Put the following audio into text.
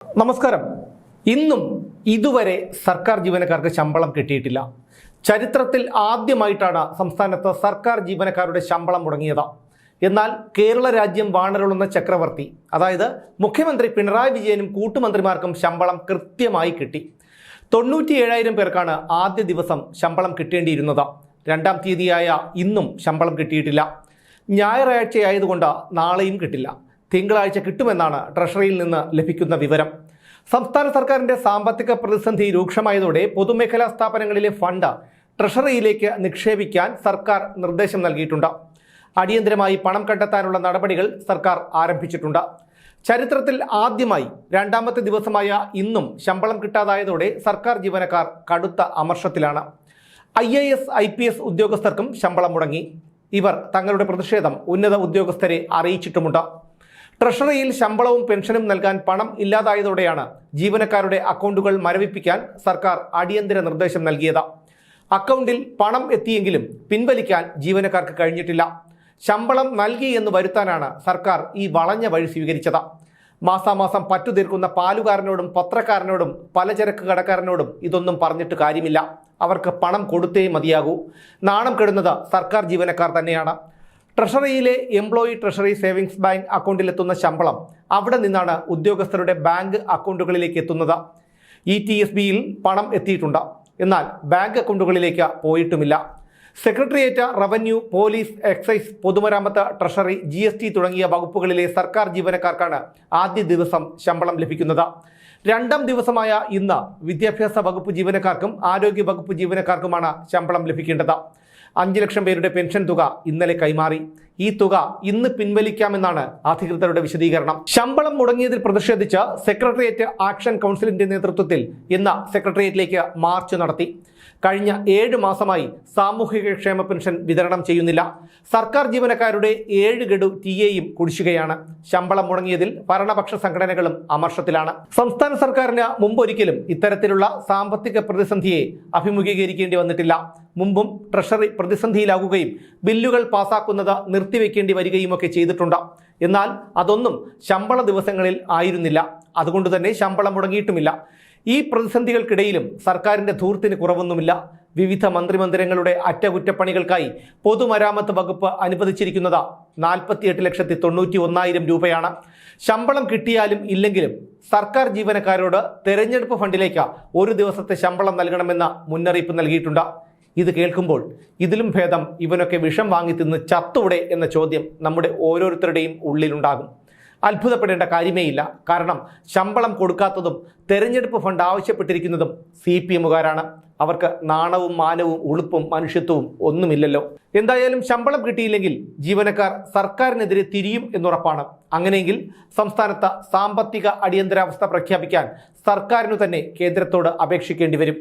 നമസ്കാരം. ഇന്നും ഇതുവരെ സർക്കാർ ജീവനക്കാർക്ക് ശമ്പളം കിട്ടിയിട്ടില്ല. ചരിത്രത്തിൽ ആദ്യമായിട്ടാണ് സംസ്ഥാനത്ത് സർക്കാർ ജീവനക്കാരുടെ ശമ്പളം മുടങ്ങിയത്. എന്നാൽ കേരള രാജ്യം വാണരുളുന്ന ചക്രവർത്തി അതായത് മുഖ്യമന്ത്രി പിണറായി വിജയനും കൂട്ടുമന്ത്രിമാർക്കും ശമ്പളം കൃത്യമായി കിട്ടി. തൊണ്ണൂറ്റി ഏഴായിരം പേർക്കാണ് ആദ്യ ദിവസം ശമ്പളം കിട്ടേണ്ടിയിരുന്നത്. രണ്ടാം തീയതിയായ ഇന്നും ശമ്പളം കിട്ടിയിട്ടില്ല. ഞായറാഴ്ചയായതുകൊണ്ട് നാളെയും കിട്ടില്ല. തിങ്കളാഴ്ച കിട്ടുമെന്നാണ് ട്രഷറിയിൽ നിന്ന് ലഭിക്കുന്ന വിവരം. സംസ്ഥാന സർക്കാരിന്റെ സാമ്പത്തിക പ്രതിസന്ധി രൂക്ഷമായതോടെ പൊതുമേഖലാ സ്ഥാപനങ്ങളിലെ ഫണ്ട് ട്രഷറിയിലേക്ക് നിക്ഷേപിക്കാൻ സർക്കാർ നിർദ്ദേശം നൽകിയിട്ടുണ്ട്. അടിയന്തരമായി പണം കണ്ടെത്താനുള്ള നടപടികൾ സർക്കാർ ആരംഭിച്ചിട്ടുണ്ട്. ചരിത്രത്തിൽ ആദ്യമായി രണ്ടാമത്തെ ദിവസമായ ഇന്നും ശമ്പളം കിട്ടാതായതോടെ സർക്കാർ ജീവനക്കാർ കടുത്ത അമർഷത്തിലാണ്. I A S I P S ഉദ്യോഗസ്ഥർക്കും ശമ്പളം മുടങ്ങി. ഇവർ തങ്ങളുടെ പ്രതിഷേധം ഉന്നത ഉദ്യോഗസ്ഥരെ അറിയിച്ചിട്ടുമുണ്ട്. ട്രഷറിയിൽ ശമ്പളവും പെൻഷനും നൽകാൻ പണം ഇല്ലാതായതോടെയാണ് ജീവനക്കാരുടെ അക്കൗണ്ടുകൾ മരവിപ്പിക്കാൻ സർക്കാർ അടിയന്തര നിർദ്ദേശം നൽകിയത്. അക്കൗണ്ടിൽ പണം എത്തിയെങ്കിലും പിൻവലിക്കാൻ ജീവനക്കാർക്ക് കഴിഞ്ഞിട്ടില്ല. ശമ്പളം നൽകി എന്ന് വരുത്താനാണ് സർക്കാർ ഈ വളഞ്ഞ വഴി സ്വീകരിച്ചത്. മാസാമാസം പറ്റു തീർക്കുന്ന പാലുകാരനോടും പത്രക്കാരനോടും പലചരക്ക് കടക്കാരനോടും ഇതൊന്നും പറഞ്ഞിട്ട് കാര്യമില്ല. അവർക്ക് പണം കൊടുത്തേ മതിയാകൂ. നാണം കെടുന്നത് സർക്കാർ ജീവനക്കാർ തന്നെയാണ്. ട്രഷറിയിലെ എംപ്ലോയി ട്രഷറി സേവിങ്സ് ബാങ്ക് അക്കൗണ്ടിലെത്തുന്ന ശമ്പളം അവിടെ നിന്നാണ് ഉദ്യോഗസ്ഥരുടെ ബാങ്ക് അക്കൗണ്ടുകളിലേക്ക് എത്തുന്നത്. ഇ ടി എസ് ബിയിൽ പണം എത്തിയിട്ടുണ്ട്. എന്നാൽ ബാങ്ക് അക്കൗണ്ടുകളിലേക്ക് പോയിട്ടുമില്ല. സെക്രട്ടേറിയറ്റ് റവന്യൂ പോലീസ് എക്സൈസ് പൊതുമരാമത്ത് ട്രഷറി ജി എസ് ടി തുടങ്ങിയ വകുപ്പുകളിലെ സർക്കാർ ജീവനക്കാർക്കാണ് ആദ്യ ദിവസം ശമ്പളം ലഭിക്കുന്നത്. രണ്ടാം ദിവസമായ ഇന്ന് വിദ്യാഭ്യാസ വകുപ്പ് ജീവനക്കാർക്കും ആരോഗ്യ വകുപ്പ് ജീവനക്കാർക്കുമാണ് ശമ്പളം ലഭിക്കേണ്ടത്. അഞ്ച് ലക്ഷം പേരുടെ പെൻഷൻ തുക ഇന്നലെ കൈമാറി. ഈ തുക ഇന്ന് പിൻവലിക്കാമെന്നാണ് അധികൃതരുടെ വിശദീകരണം. ശമ്പളം മുടങ്ങിയതിൽ പ്രതിഷേധിച്ച് സെക്രട്ടേറിയറ്റ് ആക്ഷൻ കൗൺസിലിന്റെ നേതൃത്വത്തിൽ ഇന്ന് സെക്രട്ടേറിയറ്റിലേക്ക് മാർച്ച് നടത്തി. കഴിഞ്ഞ ഏഴ് മാസമായി സാമൂഹിക ക്ഷേമ പെൻഷൻ വിതരണം ചെയ്യുന്നില്ല. സർക്കാർ ജീവനക്കാരുടെ ഏഴ് ഗഡു ടി എയും കുടിശ്ശികയാണ്. ശമ്പളം മുടങ്ങിയതിൽ ഭരണപക്ഷ സംഘടനകളും അമർഷത്തിലാണ്. സംസ്ഥാന സർക്കാരിന് മുമ്പൊരിക്കലും ഇത്തരത്തിലുള്ള സാമ്പത്തിക പ്രതിസന്ധിയെ അഭിമുഖീകരിക്കേണ്ടി വന്നിട്ടില്ല. മുമ്പും ട്രഷറി പ്രതിസന്ധിയിലാകുകയും ബില്ലുകൾ പാസാക്കുന്നത് നിർത്തിവെക്കേണ്ടി വരികയുമൊക്കെ ചെയ്തിട്ടുണ്ട്. എന്നാൽ അതൊന്നും ശമ്പള ദിവസങ്ങളിൽ ആയിരുന്നില്ല. അതുകൊണ്ട് തന്നെ ശമ്പളം മുടങ്ങിയിട്ടുമില്ല. ഈ പ്രതിസന്ധികൾക്കിടയിലും സർക്കാരിന്റെ ധൂർത്തിന് കുറവൊന്നുമില്ല. വിവിധ മന്ത്രിമന്ദിരങ്ങളുടെ അറ്റകുറ്റപ്പണികൾക്കായി പൊതുമരാമത്ത് വകുപ്പ് അനുവദിച്ചിരിക്കുന്നത് നാൽപ്പത്തിയെട്ട് ലക്ഷത്തി തൊണ്ണൂറ്റി ഒന്നായിരം രൂപയാണ്. ശമ്പളം കിട്ടിയാലും ഇല്ലെങ്കിലും സർക്കാർ ജീവനക്കാരോട് തെരഞ്ഞെടുപ്പ് ഫണ്ടിലേക്ക് ഒരു ദിവസത്തെ ശമ്പളം നൽകണമെന്ന മുന്നറിയിപ്പ് നൽകിയിട്ടുണ്ട്. ഇത് കേൾക്കുമ്പോൾ ഇതിലും ഭേദം ഇവനൊക്കെ വിഷം വാങ്ങി തിന്ന് ചത്തൂടെ എന്ന ചോദ്യം നമ്മുടെ ഓരോരുത്തരുടെയും ഉള്ളിലുണ്ടാകും. അത്ഭുതപ്പെടേണ്ട കാര്യമേയില്ല. കാരണം ശമ്പളം കൊടുക്കാത്തതും തെരഞ്ഞെടുപ്പ് ഫണ്ട് ആവശ്യപ്പെട്ടിരിക്കുന്നതും സി പി എമ്മുകാരാണ്. അവർക്ക് നാണവും മാനവും ഉളുപ്പും മനുഷ്യത്വവും ഒന്നുമില്ലല്ലോ. എന്തായാലും ശമ്പളം കിട്ടിയില്ലെങ്കിൽ ജീവനക്കാർ സർക്കാരിനെതിരെ തിരിയും എന്നുറപ്പാണ്. അങ്ങനെയെങ്കിൽ സംസ്ഥാനത്ത് സാമ്പത്തിക അടിയന്തരാവസ്ഥ പ്രഖ്യാപിക്കാൻ സർക്കാരിനു തന്നെ കേന്ദ്രത്തോട് അപേക്ഷിക്കേണ്ടി വരും.